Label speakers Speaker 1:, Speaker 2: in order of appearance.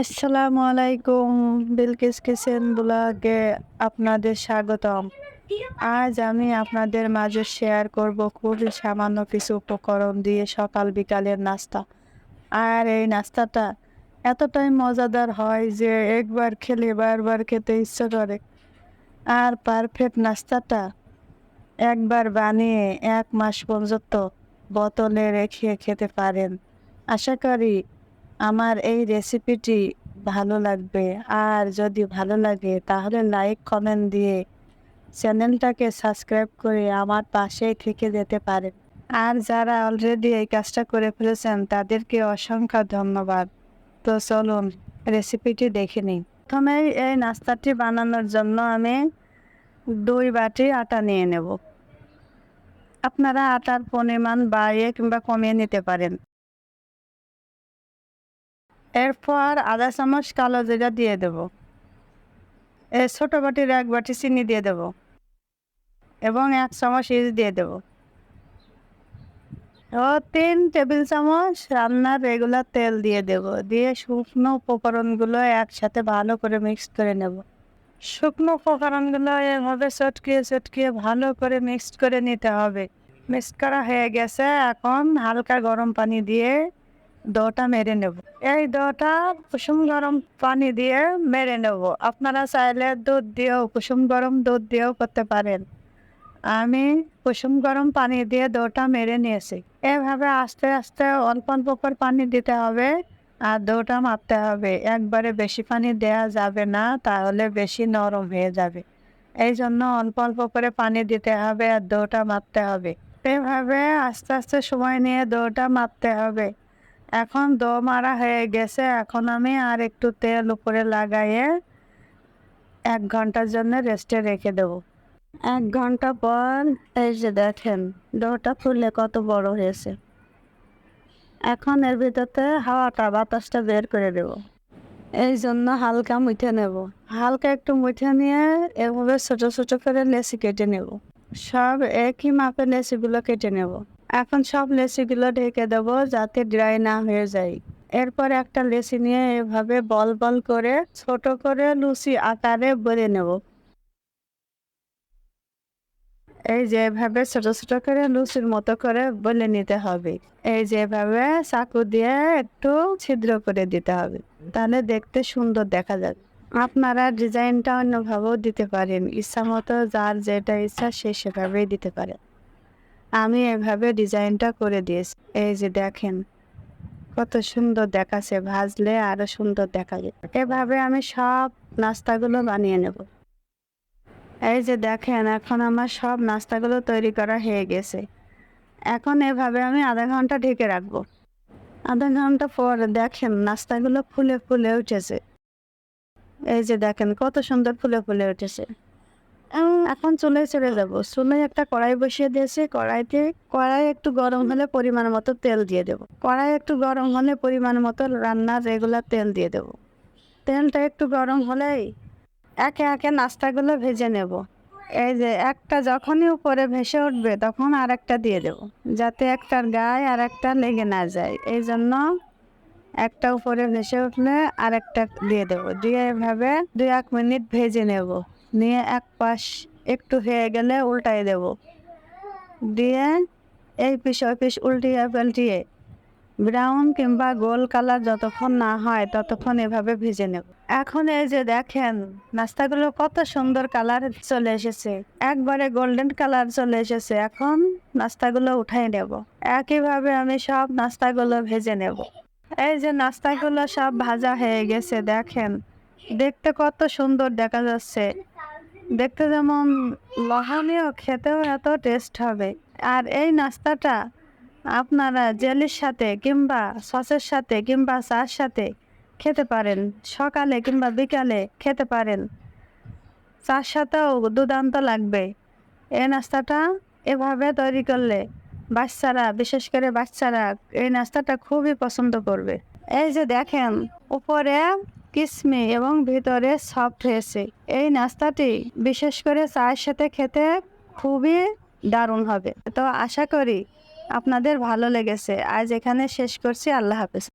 Speaker 1: আসসালামু আলাইকুম, বিলকিস কিচেন আপনাদের স্বাগতম। আজ আমি আপনাদের মাঝে শেয়ার করব খুবই সামান্য কিছু উপকরণ দিয়ে সকাল বিকালের নাস্তা। আর এই নাস্তাটা এতটাই মজাদার হয় যে একবার খেলে বারবার খেতে ইচ্ছে করে। আর পারফেক্ট নাস্তাটা একবার বানিয়ে এক মাস পর্যন্ত বোতলে রেখে খেতে পারেন। আশা করি আমার এই রেসিপিটি ভালো লাগবে। আর যদি ভালো লাগে, তাহলে লাইক কমেন্ট দিয়ে চ্যানেলটাকে সাবস্ক্রাইব করে আমার পাশেই থেকে যেতে পারেন। আর যারা অলরেডি এই কাজটা করে ফেলেছেন, তাদেরকে অসংখ্য ধন্যবাদ। তো চলুন রেসিপিটি দেখে নিই। প্রথমে এই নাস্তাটি বানানোর জন্য আমি দুই বাটি আটা নিয়ে নেব। আপনারা আটার পরিমাণ বাড়িয়ে কিংবা কমিয়ে নিতে পারেন। এরপর আধা চামচ কালো জিরা দিয়ে দেব। এ ছোটো বাটির এক বাটি চিনি দিয়ে দেব এবং এক চামচ ইস দিয়ে দেব। ও তিন টেবিল চামচ রান্নার রেগুলার তেল দিয়ে দেব। দিয়ে শুকনো উপকরণগুলো একসাথে ভালো করে মিক্স করে নেব। শুকনো উপকরণগুলো এভাবে চটকিয়ে চটকিয়ে ভালো করে মিক্সড করে নিতে হবে। মিক্স করা হয়ে গেছে। এখন হালকা গরম পানি দিয়ে দোটা মেরে নেব। এই দোটা কুসুম গরম পানি দিয়ে মেরে নেব। আপনারা চাইলে দুধ দিয়েও, কুসুম গরম দুধ দিয়েও করতে পারেন। আমি কুসুম গরম পানি দিয়ে দোটা মেরে নিয়েছি। এভাবে আস্তে আস্তে অল্প অল্প করে পানি দিতে হবে আর দোটা মাপতে হবে। একবারে বেশি পানি দেয়া যাবে না, তাহলে বেশি নরম হয়ে যাবে। এই জন্য অল্প অল্প করে পানি দিতে হবে আর দোটা মাপতে হবে। এভাবে আস্তে আস্তে সময় নিয়ে দোটা মাপতে হবে। এখন দো মারা হয়ে গেছে, এখন আমি আর একটু তেল উপরে লাগাইয়ে এক ঘণ্টার জন্য রেস্টে রেখে দেব। এক ঘণ্টা পর, এই যে দেখেন ডোটা ফুলে কত বড় হয়েছে। এখন এর ভিতরতে হাওয়াটা, বাতাসটা বের করে দেব। এই জন্য হালকা মুঠে নেব। হালকা একটু মুঠে নিয়ে এভাবে ছোট ছোট করে লেসি কেটে নেব। সব একই মাপে লেসিগুলো কেটে নেব। এখন সব লেসিগুলো ঢেকে দেবো যাতে ড্রাই না হয়ে যায়। এরপর একটা লেসি নিয়ে এভাবে বল বল করে ছোট করে লুচি আকারে বেড়ে নেব। এই যে এভাবে ছোট ছোট করে লুচির মতো করে বলে নিতে হবে। এই যে এভাবে চাকু দিয়ে একটু ছিদ্র করে দিতে হবে। তাহলে দেখতে সুন্দর দেখা যাবে। আপনারা ডিজাইনটা অন্যভাবেও দিতে পারেন। ইচ্ছা মতো যার যেটা ইচ্ছা সে সেভাবেই দিতে পারেন আমি এভাবে ডিজাইনটা করে দিয়েছি। এই যে দেখেন, কত সুন্দর দেখাচ্ছে, ভাজলে আরও সুন্দর দেখা যায় এভাবে আমি সব নাস্তাগুলো বানিয়ে নেব। এই যে দেখেন, এখন আমার সব নাস্তাগুলো তৈরি করা হয়ে গেছে। এখন এভাবে আমি আধা ঘণ্টা ঢেকে রাখব। আধা ঘণ্টা পর দেখেন, নাস্তাগুলো ফুলে ফুলে উঠেছে। এই যে দেখেন, কত সুন্দর ফুলে ফুলে উঠেছে। এখন চুলে চলে যাব। চুলে একটা কড়াই বসিয়ে দিয়েছি। কড়াইতে, কড়াই একটু গরম হলে পরিমাণ মতো তেল দিয়ে দেব। কড়াই একটু গরম হলে পরিমাণ মতো রান্নার রেগুলার তেল দিয়ে দেব। তেলটা একটু গরম হলেই একে একে নাস্তাগুলো ভেজে নেব। এই যে একটা যখনই উপরে ভেসে উঠবে তখন আর একটা দিয়ে দেব, যাতে একটার গায়ে আর একটা লেগে না যায়। এই জন্য একটা উপরে ভেসে উঠলে আর একটা দিয়ে দেবো। দিয়ে এভাবে দুই এক মিনিট ভেজে নেব। নিয়ে এক পাশ একটু হয়ে গেলে উল্টাই দেব। দিয়ে এই পিস ওই পিস উল্টিয়ে পাল্টিয়ে ব্রাউন কিংবা গোল কালার যতক্ষণ না হয় ততক্ষণ এভাবে ভেজে নেব। এখন এই যে দেখেন, নাস্তাগুলো কত সুন্দর কালার চলে এসেছে। একবারে গোল্ডেন কালার চলে এসেছে। এখন নাস্তাগুলো উঠাই নেব। একইভাবে আমি সব নাস্তাগুলো ভেজে নেব। এই যে নাস্তাগুলো সব ভাজা হয়ে গেছে, দেখেন। দেখতে কত সুন্দর দেখা যাচ্ছে। দেখতে যেমন লহনীয়, খেতেও এত টেস্ট হবে। আর এই নাস্তাটা আপনারা জেলির সাথে কিংবা সসের সাথে কিংবা চার সাথে খেতে পারেন। সকালে কিংবা বিকালে খেতে পারেন। চার সাথেও দুর্দান্ত লাগবে। এই নাস্তাটা এভাবে তৈরি করলে বাচ্চারা, বিশেষ করে বাচ্চারা, এই নাস্তাটা খুবই পছন্দ করবে। এই যে দেখেন, উপরে কিসমি এবং ভিতরে সফট হয়েছে। এই নাস্তাটি বিশেষ করে চায়ের সাথে খেতে খুবই দারুণ হবে। তো আশা করি আপনাদের ভালো লেগেছে। আজ এখানে শেষ করছি। আল্লাহ হাফেজ।